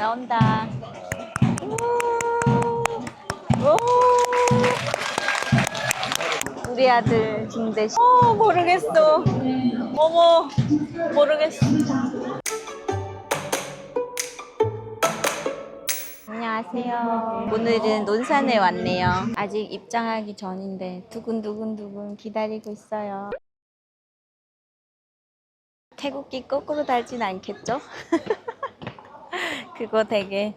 나온다. 우리 아들 중대. 어 모르겠어. 어머 모르겠어. 안녕하세요. 오늘은 논산에 왔네요. 아직 입장하기 전인데 두근두근두근 기다리고 있어요. 태국기 거꾸로 달진 않겠죠? 그거 되게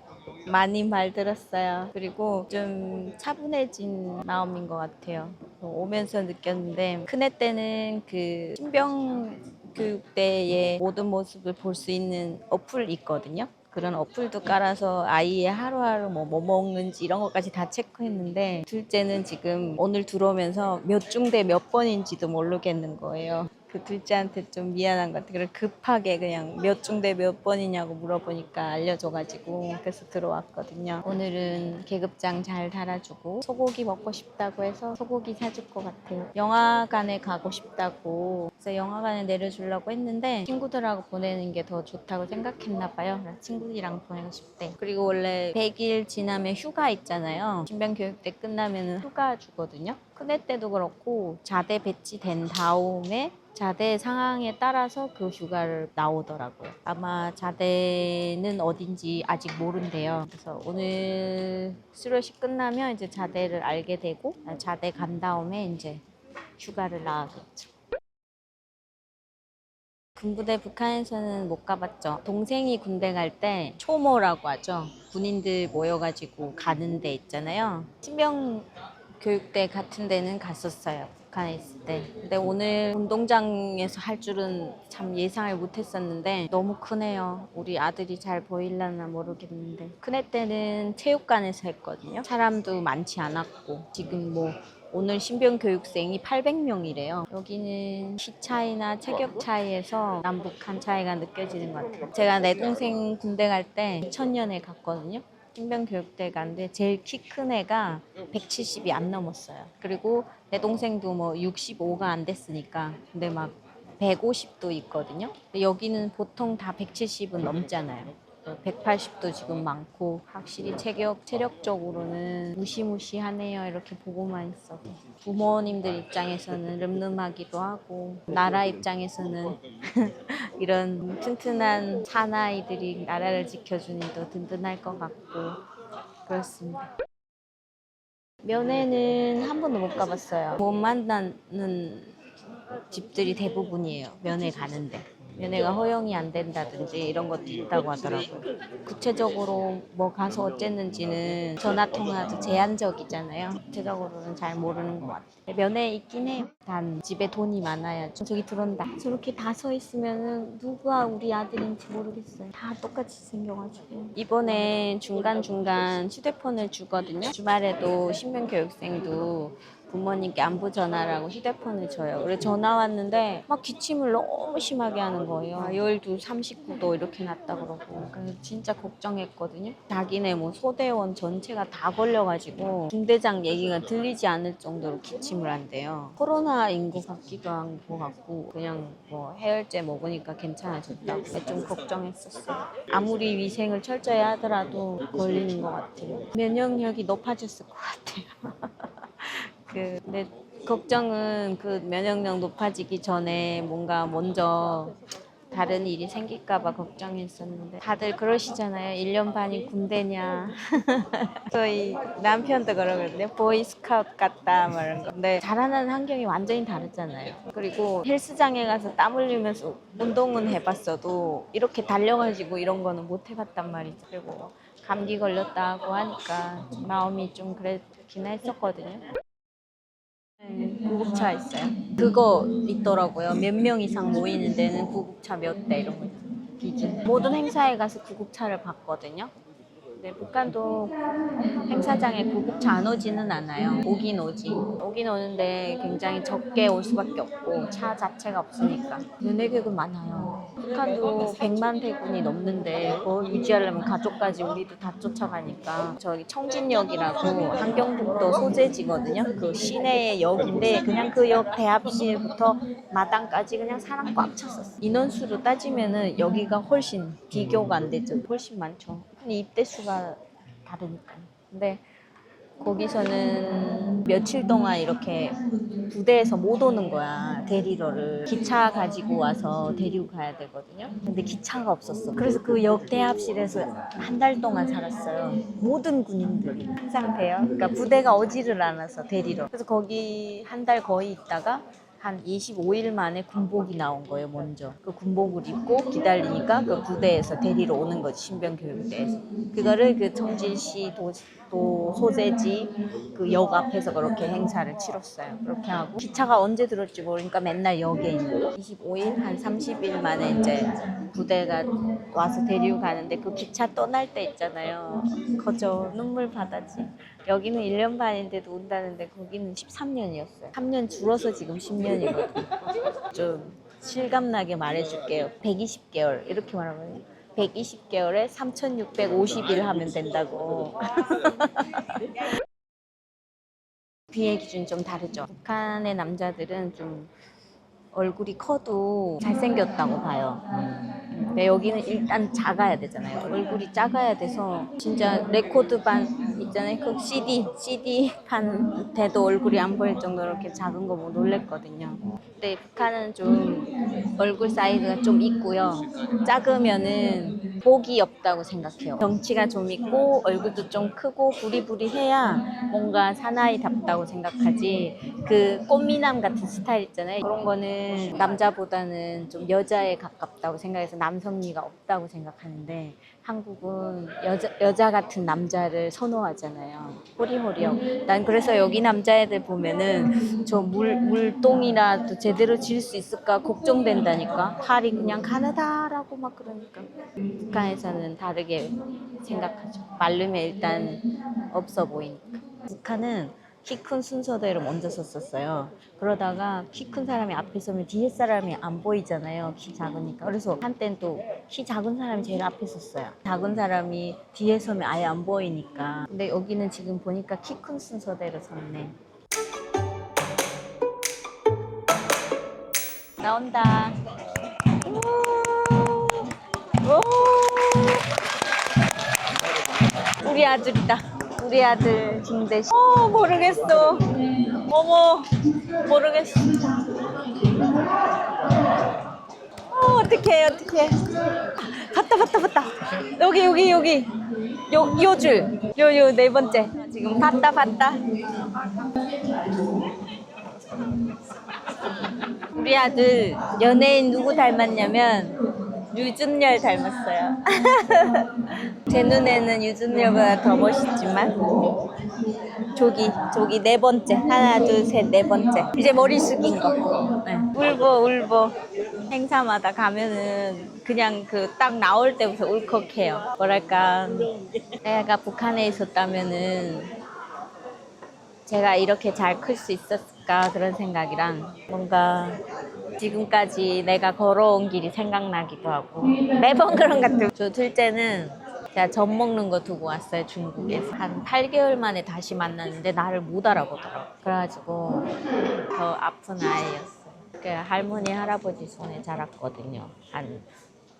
많이 말 들었어요. 그리고 좀 차분해진 마음인 것 같아요. 오면서 느꼈는데 큰애 때는 그 신병 교육 때의 모든 모습을 볼 수 있는 어플 있거든요. 그런 어플도 깔아서 아이의 하루하루 뭐, 뭐 먹는지 이런 것까지 다 체크했는데 둘째는 지금 오늘 들어오면서 몇 중 대 몇 번인지도 모르겠는 거예요. 그 둘째한테 좀 미안한 것 같아요. 급하게 그냥 몇 중대 몇 번이냐고 물어보니까 알려줘가지고 그래서 들어왔거든요. 오늘은 계급장 잘 달아주고 소고기 먹고 싶다고 해서 소고기 사줄 것 같아요. 영화관에 가고 싶다고 그래서 영화관에 내려주려고 했는데 친구들하고 보내는 게 더 좋다고 생각했나 봐요. 친구들이랑 보내고 싶대. 그리고 원래 100일 지나면 휴가 있잖아요. 신병교육 때 끝나면 휴가 주거든요. 큰애 때도 그렇고 자대 배치된 다음에 자대 상황에 따라서 그 휴가를 나오더라고요. 아마 자대는 어딘지 아직 모른대요. 그래서 오늘 수료식 끝나면 이제 자대를 알게 되고 자대 간 다음에 이제 휴가를 나가겠죠. 군부대 북한에서는 못 가봤죠. 동생이 군대 갈 때 초모라고 하죠. 군인들 모여가지고 가는 데 있잖아요. 신병 교육대 같은 데는 갔었어요. 북한에 있을 때. 근데 오늘 운동장에서 할 줄은 참 예상을 못 했었는데 너무 크네요. 우리 아들이 잘 보일려나 모르겠는데. 큰 애 때는 체육관에서 했거든요. 사람도 많지 않았고. 지금 뭐 오늘 신병 교육생이 800명이래요. 여기는 키 차이나 체격 차이에서 남북한 차이가 느껴지는 것 같아요. 제가 내 동생 군대 갈 때 2000년에 갔거든요. 신병 교육대 갔는데 제일 키 큰 애가 170이 안 넘었어요. 그리고 내 동생도 뭐 65가 안 됐으니까 근데 막 150도 있거든요. 근데 여기는 보통 다 170은 넘잖아요. 180도 지금 많고 확실히 체격 체력적으로는 무시무시하네요 이렇게 보고만 있어도 부모님들 입장에서는 름름하기도 하고 나라 입장에서는 이런 튼튼한 사나이들이 나라를 지켜주니 더 든든할 것 같고 그렇습니다. 면회는 한 번도 못 가봤어요. 못 만나는 집들이 대부분이에요. 면회 가는데. 면회가 허용이 안 된다든지 이런 것도 있다고 하더라고요. 구체적으로 뭐 가서 어쨌는지는 전화 통화도 제한적이잖아요. 구체적으로는 잘 모르는 것 같아요. 면회 있긴 해요. 단 집에 돈이 많아야죠. 저기 들어온다. 저렇게 다 서 있으면은 누가 우리 아들인지 모르겠어요. 다 똑같이 생겨가지고. 이번에 중간중간 휴대폰을 주거든요. 주말에도 신명교육생도 부모님께 안부 전화라고 휴대폰을 줘요. 그래서 전화 왔는데 막 기침을 너무 심하게 하는 거예요. 열도 39도 이렇게 났다 그러고. 그래서 진짜 걱정했거든요. 자기네 뭐 소대원 전체가 다 걸려가지고 중대장 얘기가 들리지 않을 정도로 기침을 한대요. 코로나 인구 같기도 한 것 같고 그냥 뭐 해열제 먹으니까 괜찮아졌다고 좀 걱정했었어요. 아무리 위생을 철저히 하더라도 걸리는 것 같아요. 면역력이 높아졌을 것 같아요. 그, 근데 걱정은 그 면역력 높아지기 전에 뭔가 먼저 다른 일이 생길까봐 걱정했었는데 다들 그러시잖아요. 1년 반이 군대냐. 저희 남편도 그러거든요. 보이스카우트 같다. 막 이런 거. 근데 자라는 환경이 완전히 다르잖아요. 그리고 헬스장에 가서 땀 흘리면서 운동은 해봤어도 이렇게 달려가지고 이런 거는 못 해봤단 말이죠. 그리고 감기 걸렸다 하고 하니까 마음이 좀 그랬긴 했었거든요. 네, 구급차 있어요. 그거 있더라고요. 몇 명 이상 모이는 데는 구급차 몇 대 이런 거 있어요. 모든 행사에 가서 구급차를 봤거든요. 근데 북한도 행사장에 구급차 안 오지는 않아요. 오긴 오지. 오긴 오는데 굉장히 적게 올 수밖에 없고 차 자체가 없으니까. 연예객은 많아요. 북한도 100만 대군이 넘는데 그걸 유지하려면 가족까지 우리도 다 쫓아가니까 저기 청진역이라고 한경북도 소재지거든요. 그 시내의 역인데 그냥 그 역 대합실부터 마당까지 그냥 사람 꽉 찼었어. 인원수로 따지면은 여기가 훨씬 비교가 안 되죠. 훨씬 많죠. 근데 입대 수가 다르니까. 근데 거기서는 며칠 동안 이렇게 부대에서 못 오는 거야 데리러를. 기차 가지고 와서 데리고 가야 되거든요. 근데 기차가 없었어. 그래서 그 역 대합실에서 한 달 동안 살았어요. 모든 군인들이. 한 상태요? 그러니까 부대가 오지를 않아서 데리러. 그래서 거기 한 달 거의 있다가 한 25일 만에 군복이 나온 거예요, 먼저. 그 군복을 입고 기다리니까 그 부대에서 데리러 오는 거지, 신병교육대에서. 그거를 그 청진시 도, 도 소재지 그 역 앞에서 그렇게 행사를 치렀어요. 그렇게 하고. 기차가 언제 들었지 모르니까 맨날 역에 있는 거. 25일, 한 30일 만에 이제 부대가 와서 데리고 가는데 그 기차 떠날 때 있잖아요. 거저 눈물 바다지. 여기는 1년 반인데도 온다는데 거기는 13년이었어요. 3년 줄어서 지금 10년이거든요. 좀 실감나게 말해줄게요. 120개월 이렇게 말하면 120개월에 3,650일 하면 된다고. 비의 기준이 좀 다르죠. 북한의 남자들은 좀 얼굴이 커도 잘생겼다고 봐요. 근데 여기는 일단 작아야 되잖아요. 얼굴이 작아야 돼서 진짜 레코드반 있잖아요. 그 CD, CD 판 돼도 얼굴이 안 보일 정도로 이렇게 작은 거뭐 놀랬거든요. 근데 북한은 좀 얼굴 사이즈가 좀 있고요. 작으면은 복이 없다고 생각해요. 덩치가 좀 있고 얼굴도 좀 크고 부리부리해야 뭔가 사나이답다고 생각하지. 그 꽃미남 같은 스타일 있잖아요. 그런 거는 남자보다는 좀 여자에 가깝다고 생각해서 남성미가 없다고 생각하는데 한국은 여자, 여자 같은 남자를 선호하잖아요. 호리호리하고. 난 그래서 여기 남자애들 보면은 저 물, 물똥이라도 제대로 질 수 있을까 걱정된다니까. 팔이 그냥 가느다라고 막 그러니까. 북한에서는 다르게 생각하죠. 마르면 일단 없어 보이니까. 북한은 키 큰 순서대로 먼저 썼었어요. 그러다가 키 큰 사람이 앞에 서면 뒤에 사람이 안 보이잖아요. 키 작으니까. 그래서 한때는 또키 작은 사람이 제일 앞에 섰어요. 작은 사람이 뒤에 서면 아예 안 보이니까. 근데 여기는 지금 보니까 키 큰 순서대로 섰네. 나온다. 우! 우! 우리 아들이다. 우리 아들 김대시. 어 모르겠어. 어머 모르겠어. 어 어떡해 어떡해. 봤다 봤다 봤다. 여기 여기 여기. 요 요 줄. 요 요 네 번째. 지금 봤다 봤다. 우리 아들 연예인 누구 닮았냐면 유준열 닮았어요. 제 눈에는 유준열보다 더 멋있지만 조기 조기 네 번째 하나 둘 셋 네 번째 이제 머리 숙인 거 네. 울보 울보 행사마다 가면은 그냥 그 딱 나올 때부터 울컥해요. 뭐랄까 내가 북한에 있었다면은 제가 이렇게 잘 클 수 있었을까 그런 생각이랑 뭔가 지금까지 내가 걸어온 길이 생각나기도 하고 매번 그런 것 같아요. 저 둘째는 제가 젖 먹는 거 두고 왔어요 중국에서 한 8개월 만에 다시 만났는데 나를 못 알아보더라고. 그래가지고 더 아픈 아이였어요. 그 할머니 할아버지 손에 자랐거든요. 한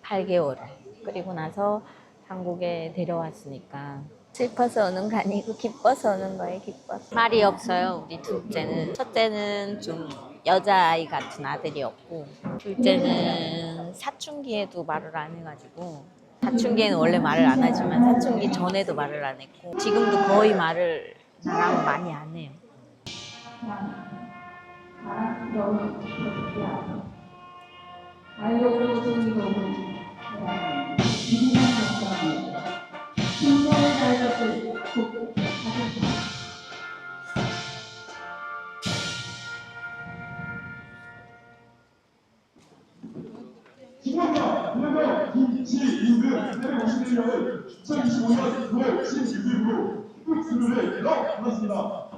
8개월을. 그리고 나서 한국에 데려왔으니까 슬퍼서 오는 거 아니고 기뻐서 오는 거예요, 기뻐서. 말이 없어요, 우리 둘째는. 첫째는 좀 여자아이 같은 아들이었고, 둘째는 사춘기에도 말을 안 해가지고, 사춘기에는 원래 말을 안 하지만 사춘기 전에도 말을 안 했고, 지금도 거의 말을 나랑 많이 안 해요. 반갑습니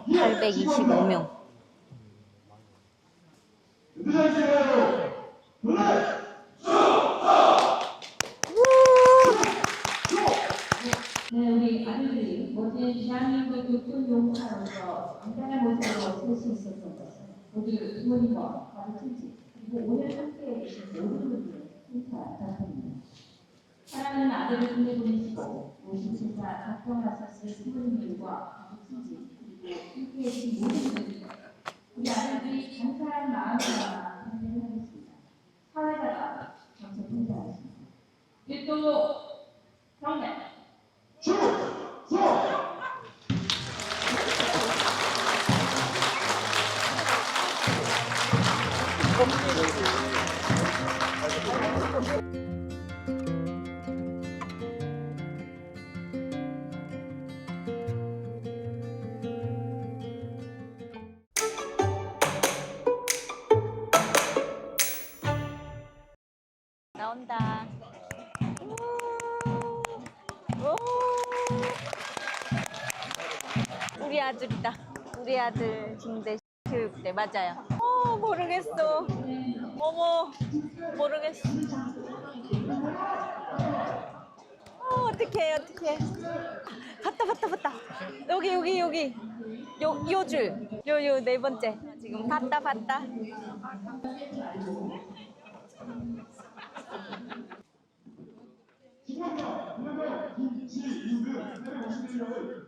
825명. 누구신가요? 그래! 쏘! 네, 우리 아들들이 멋진 대한민국 육군 용사로서 당당한 모습으로 살수 있었던 것을 모두 부모님과 가족 친지 그리고 오늘 함께 계신 모든 분들 감사드립니다. 사랑하는 아들을 보내보내 우리 아들이다. 우리 아들 중대 교육대 맞아요. 어 모르겠어. 어머 모르겠어. 어 어떡해 어떡해. 봤다 봤다 봤다. 여기 여기 여기. 요 요 줄. 요 요 네 번째. 지금 봤다 봤다. 반갑습니다.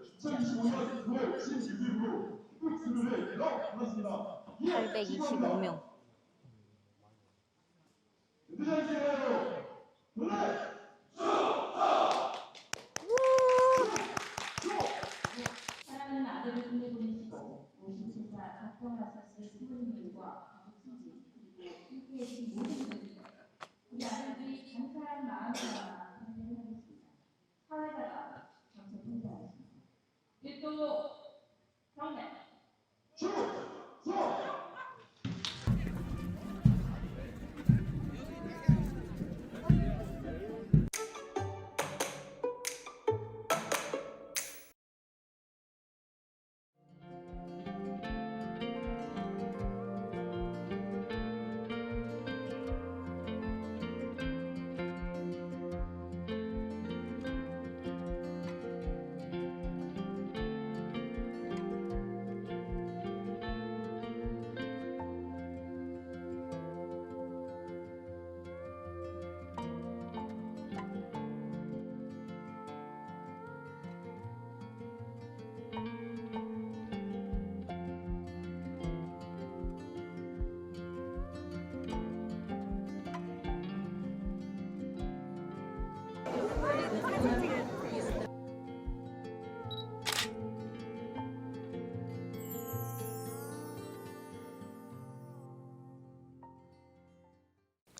825명. 사랑하는 아들을 보내보내시고 57사 각성하셨을 부모님들과 가족 친지 그리고 함께 계신 모든 분들 우리 아들들이 감사한 마음을 담아 찬양하겠습니다. 사회자가 정책 혼자하십니다. 일도 경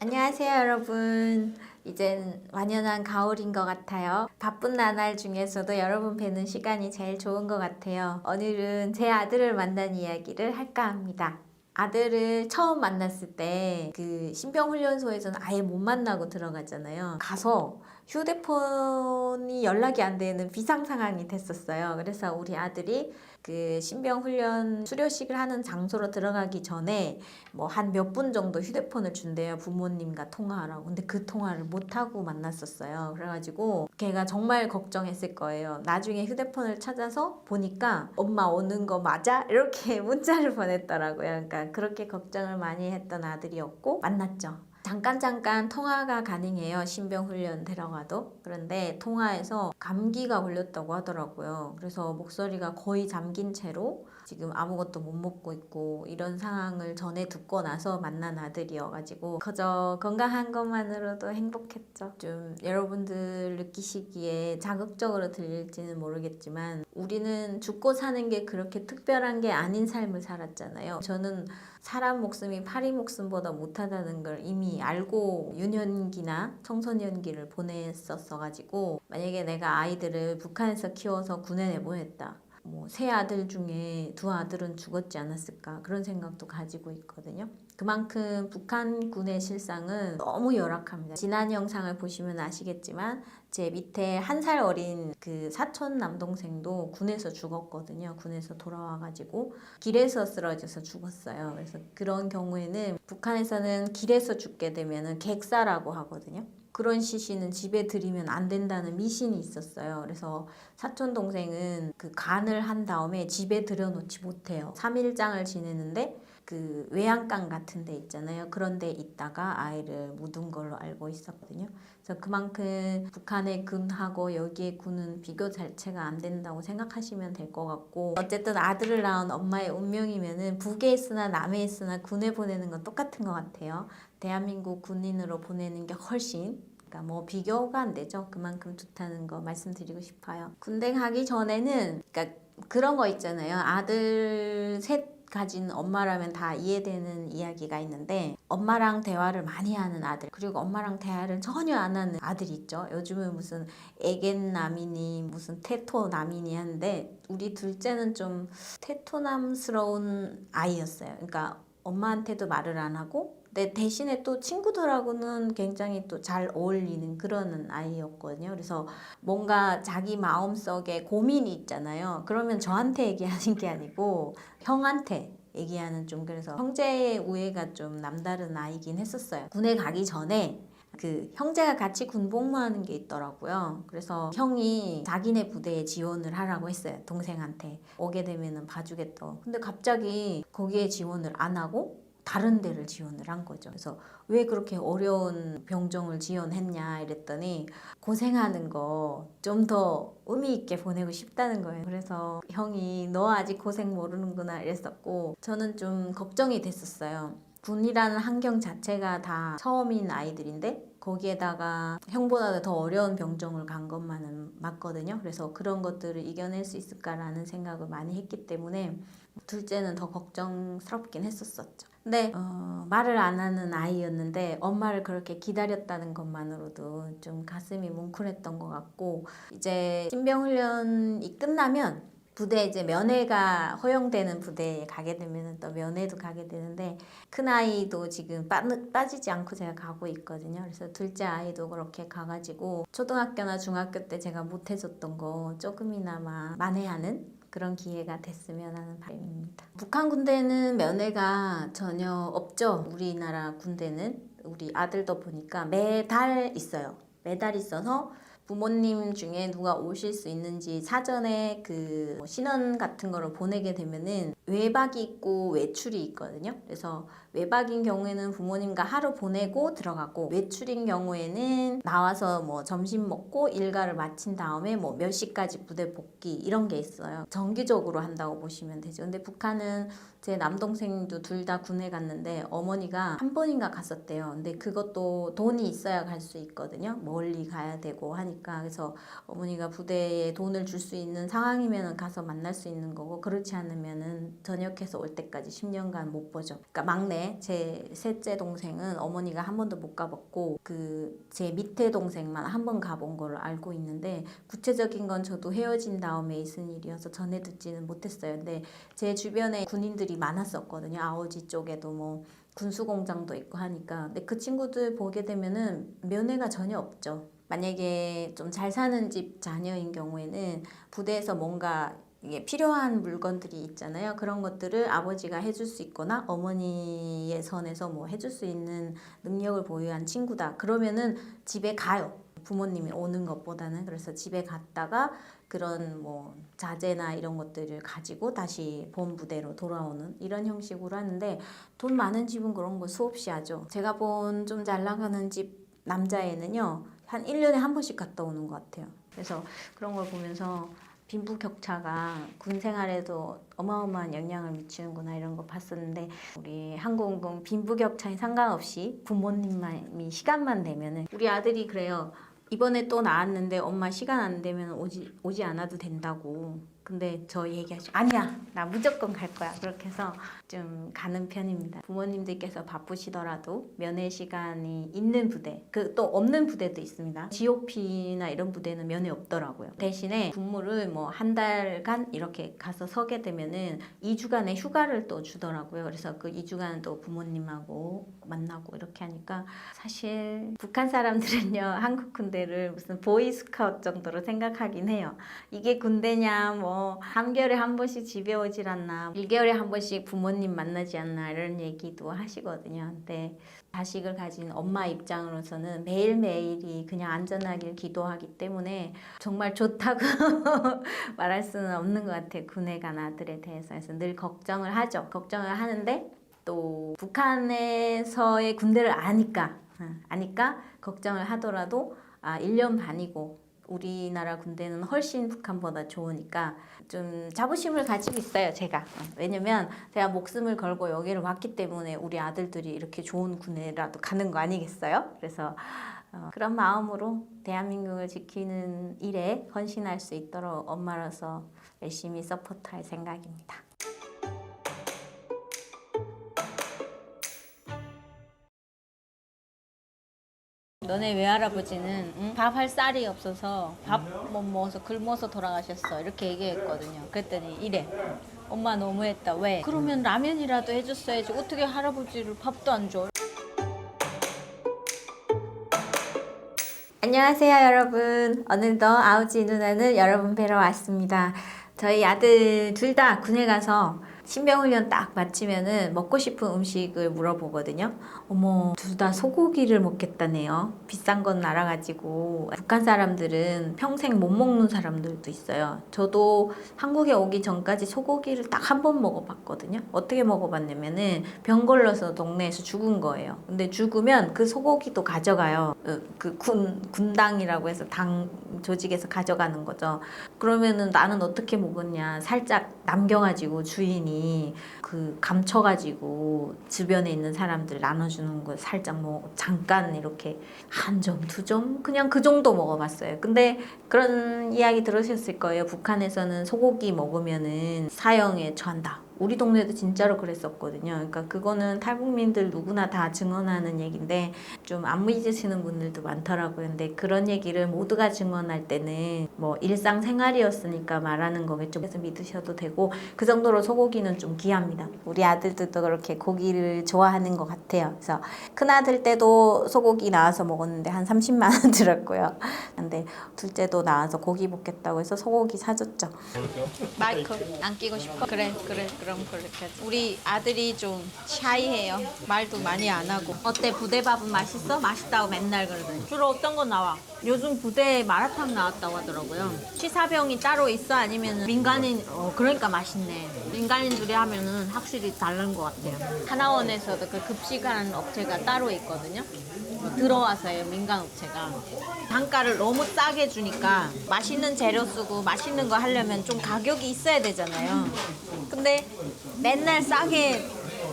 안녕하세요, 여러분. 이젠 완연한 가을인 것 같아요. 바쁜 나날 중에서도 여러분 뵈는 시간이 제일 좋은 것 같아요. 오늘은 제 아들을 만난 이야기를 할까 합니다. 아들을 처음 만났을 때 그 신병훈련소에서는 아예 못 만나고 들어가잖아요. 가서 휴대폰이 연락이 안 되는 비상 상황이 됐었어요. 그래서 우리 아들이 그 신병 훈련 수료식을 하는 장소로 들어가기 전에 뭐 한 몇 분 정도 휴대폰을 준대요. 부모님과 통화하라고. 근데 그 통화를 못 하고 만났었어요. 그래가지고 걔가 정말 걱정했을 거예요. 나중에 휴대폰을 찾아서 보니까 엄마 오는 거 맞아? 이렇게 문자를 보냈더라고요. 그러니까 그렇게 걱정을 많이 했던 아들이었고 만났죠 잠깐 잠깐 통화가 가능해요. 신병 훈련 데려가도. 그런데 통화에서 감기가 걸렸다고 하더라고요. 그래서 목소리가 거의 잠긴 채로 지금 아무것도 못 먹고 있고 이런 상황을 전에 듣고 나서 만난 아들이어가지고 그저 건강한 것만으로도 행복했죠. 좀 여러분들 느끼시기에 자극적으로 들릴지는 모르겠지만 우리는 죽고 사는 게 그렇게 특별한 게 아닌 삶을 살았잖아요. 저는 사람 목숨이 파리 목숨보다 못하다는 걸 이미 알고 유년기나 청소년기를 보냈었어가지고 만약에 내가 아이들을 북한에서 키워서 군에 내보냈다. 뭐 세 아들 중에 두 아들은 죽었지 않았을까 그런 생각도 가지고 있거든요. 그만큼 북한군의 실상은 너무 열악합니다. 지난 영상을 보시면 아시겠지만 제 밑에 한 살 어린 그 사촌 남동생도 군에서 죽었거든요. 군에서 돌아와가지고 길에서 쓰러져서 죽었어요. 그래서 그런 경우에는 북한에서는 길에서 죽게 되면은 객사라고 하거든요. 그런 시신은 집에 들이면 안 된다는 미신이 있었어요. 그래서 사촌 동생은 그 간을 한 다음에 집에 들여놓지 못해요. 3일장을 지내는데 그 외양간 같은 데 있잖아요. 그런 데 있다가 아이를 묻은 걸로 알고 있었거든요. 그래서 그만큼 북한의 군하고 여기의 군은 비교 자체가 안 된다고 생각하시면 될 것 같고 어쨌든 아들을 낳은 엄마의 운명이면은 북에 있으나 남에 있으나 군에 보내는 건 똑같은 것 같아요. 대한민국 군인으로 보내는 게 훨씬 그러니까 뭐 비교가 안 되죠. 그만큼 좋다는 거 말씀드리고 싶어요. 군대 가기 전에는 그러니까 그런 거 있잖아요. 아들 셋 가진 엄마라면 다 이해되는 이야기가 있는데 엄마랑 대화를 많이 하는 아들 그리고 엄마랑 대화를 전혀 안 하는 아들 있죠. 요즘은 무슨 애견남이니 무슨 테토남이니 하는데 우리 둘째는 좀 테토남스러운 아이였어요. 그러니까 엄마한테도 말을 안 하고 근데 대신에 또 친구들하고는 굉장히 또 잘 어울리는 그런 아이였거든요. 그래서 뭔가 자기 마음속에 고민이 있잖아요. 그러면 저한테 얘기하는 게 아니고 형한테 얘기하는 좀 그래서 형제의 우애가 좀 남다른 아이긴 했었어요. 군에 가기 전에 그 형제가 같이 군복무하는 게 있더라고요. 그래서 형이 자기네 부대에 지원을 하라고 했어요. 동생한테 오게 되면은 봐주겠다. 근데 갑자기 거기에 지원을 안 하고 다른 데를 지원을 한 거죠. 그래서 왜 그렇게 어려운 병종을 지원했냐 이랬더니 고생하는 거 좀 더 의미 있게 보내고 싶다는 거예요. 그래서 형이 너 아직 고생 모르는구나 이랬었고 저는 좀 걱정이 됐었어요. 군이라는 환경 자체가 다 처음인 아이들인데 거기에다가 형보다 더 어려운 병종을 간 것만은 맞거든요. 그래서 그런 것들을 이겨낼 수 있을까라는 생각을 많이 했기 때문에 둘째는 더 걱정스럽긴 했었었죠. 근데 어, 말을 안 하는 아이였는데 엄마를 그렇게 기다렸다는 것만으로도 좀 가슴이 뭉클했던 것 같고 이제 신병 훈련이 끝나면 부대 이제 면회가 허용되는 부대에 가게 되면 또 면회도 가게 되는데 큰 아이도 지금 빠, 빠지지 않고 제가 가고 있거든요. 그래서 둘째 아이도 그렇게 가가지고 초등학교나 중학교 때 제가 못 해줬던 거 조금이나마 만회하는 그런 기회가 됐으면 하는 바람입니다. 북한 군대는 면회가 전혀 없죠. 우리나라 군대는 우리 아들도 보니까 매달 있어요. 매달 있어서 부모님 중에 누가 오실 수 있는지 사전에 그 신원 같은 거를 보내게 되면은 외박이 있고 외출이 있거든요. 그래서 외박인 경우에는 부모님과 하루 보내고 들어가고 외출인 경우에는 나와서 뭐 점심 먹고 일과를 마친 다음에 뭐 몇 시까지 부대 복귀 이런 게 있어요. 정기적으로 한다고 보시면 되죠. 근데 북한은 제 남동생도 둘 다 군에 갔는데 어머니가 한 번인가 갔었대요. 근데 그것도 돈이 있어야 갈 수 있거든요. 멀리 가야 되고 하니까 그래서 어머니가 부대에 돈을 줄 수 있는 상황이면 가서 만날 수 있는 거고 그렇지 않으면은 전역해서 올 때까지 10년간 못 보죠. 그러니까 막내 제 셋째 동생은 어머니가 한 번도 못 가봤고 그 제 밑에 동생만 한 번 가본 걸로 알고 있는데 구체적인 건 저도 헤어진 다음에 있은 일이어서 전해 듣지는 못했어요. 근데 제 주변에 군인들이 많았었거든요. 아오지 쪽에도 뭐 군수공장도 있고 하니까. 근데 그 친구들 보게 되면은 면회가 전혀 없죠. 만약에 좀 잘 사는 집 자녀인 경우에는 부대에서 뭔가 필요한 물건들이 있잖아요. 그런 것들을 아버지가 해줄 수 있거나 어머니의 선에서 뭐 해줄 수 있는 능력을 보유한 친구다. 그러면은 집에 가요. 부모님이 오는 것보다는 그래서 집에 갔다가 그런 뭐 자재나 이런 것들을 가지고 다시 본 부대로 돌아오는 이런 형식으로 하는데 돈 많은 집은 그런 거 수없이 하죠. 제가 본 좀 잘 나가는 집 남자애는요 한 1년에 한 번씩 갔다 오는 것 같아요. 그래서 그런 걸 보면서 빈부 격차가 군 생활에도 어마어마한 영향을 미치는구나 이런 거 봤었는데 우리 항공군 빈부 격차에 상관없이 부모님이 시간만 되면은 우리 아들이 그래요. 이번에 또 나왔는데 엄마 시간 안 되면 오지 오지 않아도 된다고. 근데 저 얘기하시고 아니야 나 무조건 갈 거야. 그렇게 해서 좀 가는 편입니다. 부모님들께서 바쁘시더라도 면회 시간이 있는 부대 그 또 없는 부대도 있습니다. GOP나 이런 부대는 면회 없더라고요. 대신에 근무를 뭐 한 달간 이렇게 가서 서게 되면은 2주간의 휴가를 또 주더라고요. 그래서 그 2주간 또 부모님하고 만나고 이렇게 하니까 사실 북한 사람들은요 한국 군대를 무슨 보이스카우트 정도로 생각하긴 해요 이게 군대냐 뭐 3개월에 한 번씩 집에 오질 않나 1개월에 한 번씩 부모님 만나지 않나 이런 얘기도 하시거든요. 근데 자식을 가진 엄마 입장으로서는 매일매일이 그냥 안전하길 기도하기 때문에 정말 좋다고 말할 수는 없는 것 같아요. 군에 간 아들에 대해서. 그래서 늘 걱정을 하죠. 걱정을 하는데 또 북한에서의 군대를 아니까 응, 아니까 걱정을 하더라도 아 1년 반이고 우리나라 군대는 훨씬 북한보다 좋으니까 좀 자부심을 가지고 있어요 제가 어, 왜냐면 제가 목숨을 걸고 여기를 왔기 때문에 우리 아들들이 이렇게 좋은 군에라도 가는 거 아니겠어요 그래서 어, 그런 마음으로 대한민국을 지키는 일에 헌신할 수 있도록 엄마로서 열심히 서포트할 생각입니다. 너네 외할아버지는 밥할 쌀이 없어서 밥 못 먹어서 굶어서 돌아가셨어. 이렇게 얘기했거든요. 그랬더니 이래. 엄마 너무했다. 왜? 그러면 라면이라도 해줬어야지. 어떻게 할아버지를 밥도 안 줘? 안녕하세요 여러분. 오늘도 아우지 누나는 여러분 뵈러 왔습니다. 저희 아들 둘 다 군에 가서 신병훈련 딱 마치면은 먹고 싶은 음식을 물어보거든요. 어머, 둘 다 소고기를 먹겠다네요. 비싼 건 알아가지고. 북한 사람들은 평생 못 먹는 사람들도 있어요. 저도 한국에 오기 전까지 소고기를 딱 한 번 먹어봤거든요. 어떻게 먹어봤냐면은 병 걸려서 동네에서 죽은 거예요. 근데 죽으면 그 소고기도 가져가요. 어, 그 군, 군당이라고 해서 당 조직에서 가져가는 거죠. 그러면은 나는 어떻게 먹었냐. 살짝 남겨가지고 주인이 그 감춰가지고 주변에 있는 사람들 나눠주는 거 살짝 뭐 잠깐 이렇게 한 점, 두 점? 그냥 그 정도 먹어봤어요. 근데 그런 이야기 들으셨을 거예요. 북한에서는 소고기 먹으면은 사형에 처한다. 우리 동네도 진짜로 그랬었거든요. 그러니까 그거는 탈북민들 누구나 다 증언하는 얘기인데 좀 안 믿으시는 분들도 많더라고요. 근데 그런 얘기를 모두가 증언할 때는 뭐 일상생활이었으니까 말하는 거겠죠. 그래서 믿으셔도 되고 그 정도로 소고기는 좀 귀합니다. 우리 아들들도 그렇게 고기를 좋아하는 것 같아요. 그래서 큰아들 때도 소고기 나와서 먹었는데 한 30만 원 들었고요. 근데 둘째도 나와서 고기 먹겠다고 해서 소고기 사줬죠. 마이크 안 끼고 싶어? 그래 그래 그럼 그렇게 하자. 우리 아들이 좀 샤이해요. 말도 많이 안 하고. 어때? 부대밥은 맛있어? 맛있다고 맨날 그러더니. 주로 어떤 거 나와? 요즘 부대에 마라탕 나왔다고 하더라고요. 취사병이 따로 있어? 아니면 민간인 어 그러니까 맛있네. 민간인들이 하면은 확실히 다른 것 같아요. 하나원에서도 그 급식하는 업체가 따로 있거든요. 들어와서요 민간 업체가. 단가를 너무 싸게 주니까 맛있는 재료 쓰고 맛있는 거 하려면 좀 가격이 있어야 되잖아요. 근데 맨날 싸게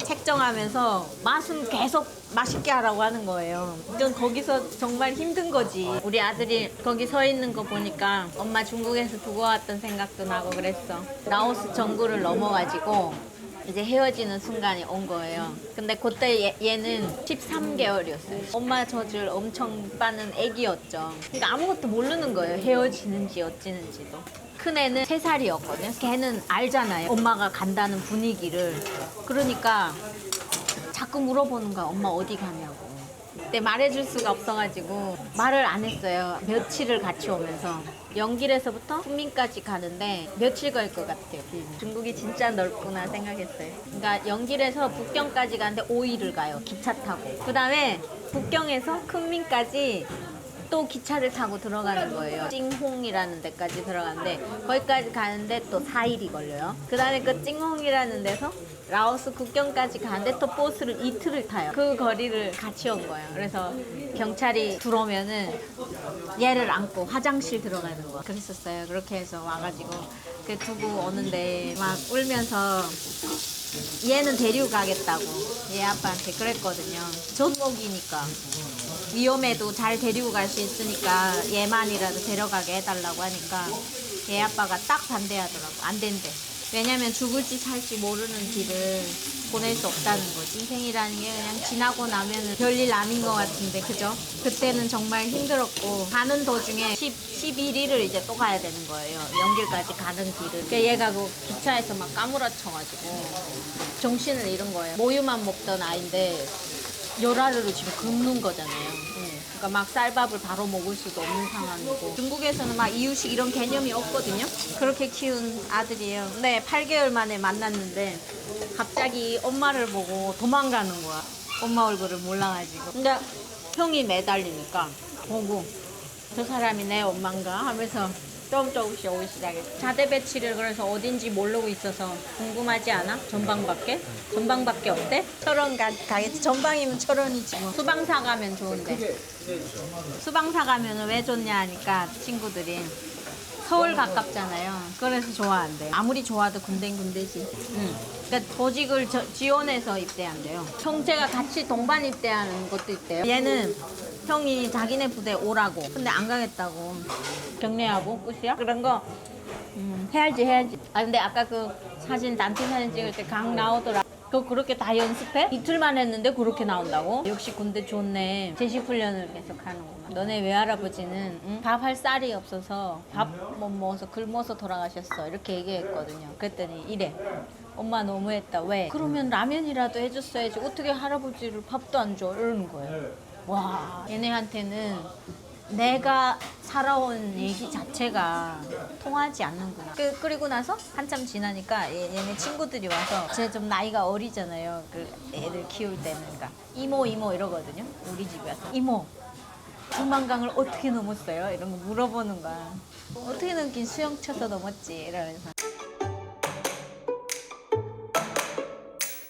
책정하면서 맛은 계속 맛있게 하라고 하는 거예요. 이건 거기서 정말 힘든 거지. 우리 아들이 거기 서 있는 거 보니까 엄마 중국에서 두고 왔던 생각도 나고 그랬어. 라오스 정부를 넘어가지고 이제 헤어지는 순간이 온 거예요. 근데 그때 얘, 얘는 13개월이었어요. 엄마 젖을 엄청 빠는 애기였죠. 그러니까 아무것도 모르는 거예요. 헤어지는지 어찌는지도. 큰 애는 3살이었거든요. 걔는 알잖아요. 엄마가 간다는 분위기를. 그러니까 자꾸 물어보는 거야. 엄마 어디 가냐고. 근데 말해줄 수가 없어가지고 말을 안 했어요. 며칠을 같이 오면서. 연길에서부터 kun민까지 가는데 며칠 걸 것 같아요. 중국이 진짜 넓구나 생각했어요. 그러니까 연길에서 북경까지 가는데 5일을 가요. 기차 타고. 그 다음에 북경에서 kun민까지 또 기차를 타고 들어가는 거예요. 찡홍이라는 데까지 들어가는데 거기까지 가는데 또 4일이 걸려요. 그 다음에 그 찡홍이라는 데서 라오스 국경까지 가는데 또 버스를 이틀을 타요. 그 거리를 같이 온 거예요. 그래서 경찰이 들어오면은 얘를 안고 화장실 들어가는 거 그랬었어요. 그렇게 해서 와가지고 그 두고 오는데 막 울면서 얘는 데리고 가겠다고 얘 아빠한테 그랬거든요. 존목이니까 위험해도 잘 데리고 갈 수 있으니까 얘만이라도 데려가게 해달라고 하니까 얘 아빠가 딱 반대하더라고. 안 된대. 왜냐면 죽을지 살지 모르는 길을 보낼 수 없다는 거지. 인생이라는 게 그냥 지나고 나면은 별일 아닌 것 같은데, 그죠? 그때는 정말 힘들었고, 가는 도중에 10, 11일을 이제 또 가야 되는 거예요. 연길까지 가는 길을. 그러니까 얘가 그 기차에서 막 까무러쳐가지고 정신을 잃은 거예요. 모유만 먹던 아이인데 열알으로 지금 굶는 거잖아요. 응. 그러니까 막 쌀밥을 바로 먹을 수도 없는 상황이고 중국에서는 막 이유식 이런 개념이 없거든요. 그렇게 키운 아들이에요. 네, 8개월 만에 만났는데 갑자기 엄마를 보고 도망가는 거야. 엄마 얼굴을 몰라가지고. 근데 형이 매달리니까 보고 저 사람이 내 엄마인가 하면서 조금 조금씩 오기 시작했어. 자대 배치를 그래서 어딘지 모르고 있어서 궁금하지 않아? 전방밖에? 전방밖에 어때? 철원 가, 가겠지. 전방이면 철원이지 뭐. 수방사 가면 좋은데. 수방사 가면 왜 좋냐 하니까 친구들이 서울 가깝잖아요. 그래서 좋아한대. 아무리 좋아도 군대는 군대지. 응. 그러니까 보직을 저- 지원해서 입대한대요. 형제가 같이 동반 입대하는 것도 있대요. 얘는 형이 자기네 부대 오라고. 근데 안 가겠다고. 경례하고 끝이야? 그런 거 음, 해야지 해야지. 아 근데 아까 그 사진 단체 사진 찍을 때 강 나오더라. 그거 그렇게 다 연습해? 이틀만 했는데 그렇게 나온다고? 역시 군대 좋네. 제식 훈련을 계속 하는구만. 너네 외할아버지는 밥할 쌀이 없어서 밥 못 먹어서 굶어서 돌아가셨어. 이렇게 얘기했거든요. 그랬더니 이래. 엄마 너무했다. 왜? 그러면 라면이라도 해줬어야지. 어떻게 할아버지를 밥도 안 줘? 이러는 거예요. 와, 얘네한테는 내가 살아온 얘기 자체가 통하지 않는구나. 그, 그리고 나서 한참 지나니까 얘, 얘네 친구들이 와서 제 좀 나이가 어리잖아요. 그 애들 키울 때는 그러니까 이모 이모 이러거든요. 우리 집에 와서 이모 두만강을 어떻게 넘었어요? 이런 거 물어보는 거야. 어떻게 넘긴 수영 쳐서 넘었지 이러면서.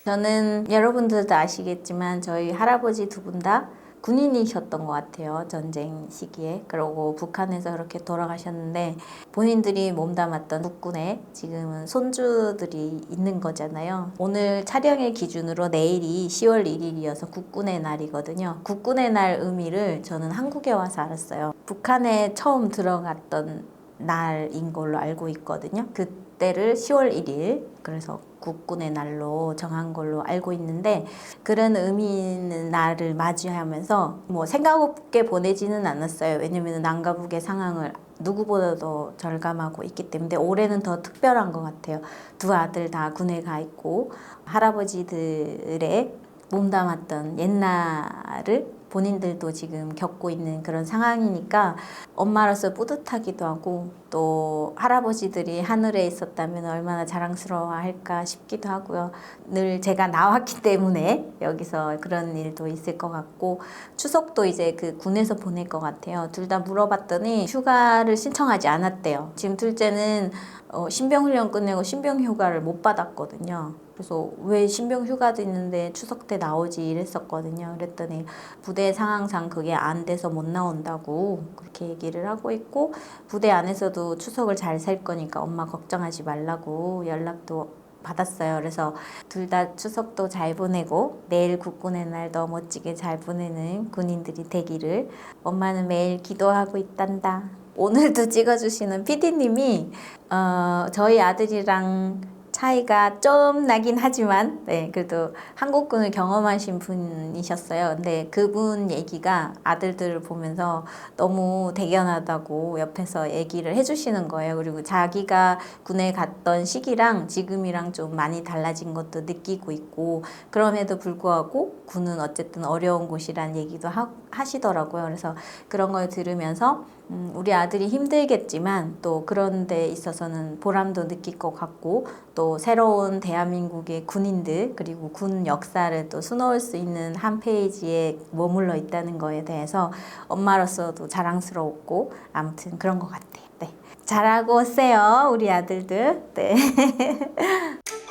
저는 여러분들도 아시겠지만 저희 할아버지 두 분 다 군인이셨던 것 같아요. 전쟁 시기에. 그러고 북한에서 그렇게 돌아가셨는데 본인들이 몸담았던 국군에 지금은 손주들이 있는 거잖아요. 오늘 촬영의 기준으로 내일이 10월 1일이어서 국군의 날이거든요. 국군의 날 의미를 저는 한국에 와서 알았어요. 북한에 처음 들어갔던 날인 걸로 알고 있거든요. 그 때를 10월 1일 그래서 국군의 날로 정한 걸로 알고 있는데 그런 의미 있는 날을 맞이하면서 뭐 생각 없게 보내지는 않았어요. 왜냐면 남과 북의 상황을 누구보다도 절감하고 있기 때문에 올해는 더 특별한 것 같아요. 두 아들 다 군에 가 있고 할아버지들의 몸담았던 옛날을 본인들도 지금 겪고 있는 그런 상황이니까 엄마로서 뿌듯하기도 하고 또 할아버지들이 하늘에 있었다면 얼마나 자랑스러워할까 싶기도 하고요. 늘 제가 나왔기 때문에 여기서 그런 일도 있을 것 같고 추석도 이제 그 군에서 보낼 것 같아요. 둘 다 물어봤더니 휴가를 신청하지 않았대요. 지금 둘째는 어, 신병훈련 끝내고 신병 휴가를 못 받았거든요. 그래서 왜 신병 휴가도 있는데 추석 때 나오지 이랬었거든요. 그랬더니 부대 상황상 그게 안 돼서 못 나온다고 그렇게 얘기를 하고 있고 부대 안에서도 추석을 잘 살 거니까 엄마 걱정하지 말라고 연락도 받았어요. 그래서 둘 다 추석도 잘 보내고 내일 국군의 날 더 멋지게 잘 보내는 군인들이 되기를 엄마는 매일 기도하고 있단다. 오늘도 찍어주시는 PD님이 어, 저희 아들이랑 차이가 좀 나긴 하지만 네 그래도 한국군을 경험하신 분이셨어요. 근데 그분 얘기가 아들들을 보면서 너무 대견하다고 옆에서 얘기를 해주시는 거예요. 그리고 자기가 군에 갔던 시기랑 지금이랑 좀 많이 달라진 것도 느끼고 있고 그럼에도 불구하고 군은 어쨌든 어려운 곳이란 얘기도 하, 하시더라고요. 그래서 그런 걸 들으면서 음, 우리 아들이 힘들겠지만 또 그런 데 있어서는 보람도 느낄 것 같고 또 새로운 대한민국의 군인들 그리고 군 역사를 또 수놓을 수 있는 한 페이지에 머물러 있다는 거에 대해서 엄마로서도 자랑스러웠고 아무튼 그런 것 같아요. 네. 잘하고 오세요, 우리 아들들. 네.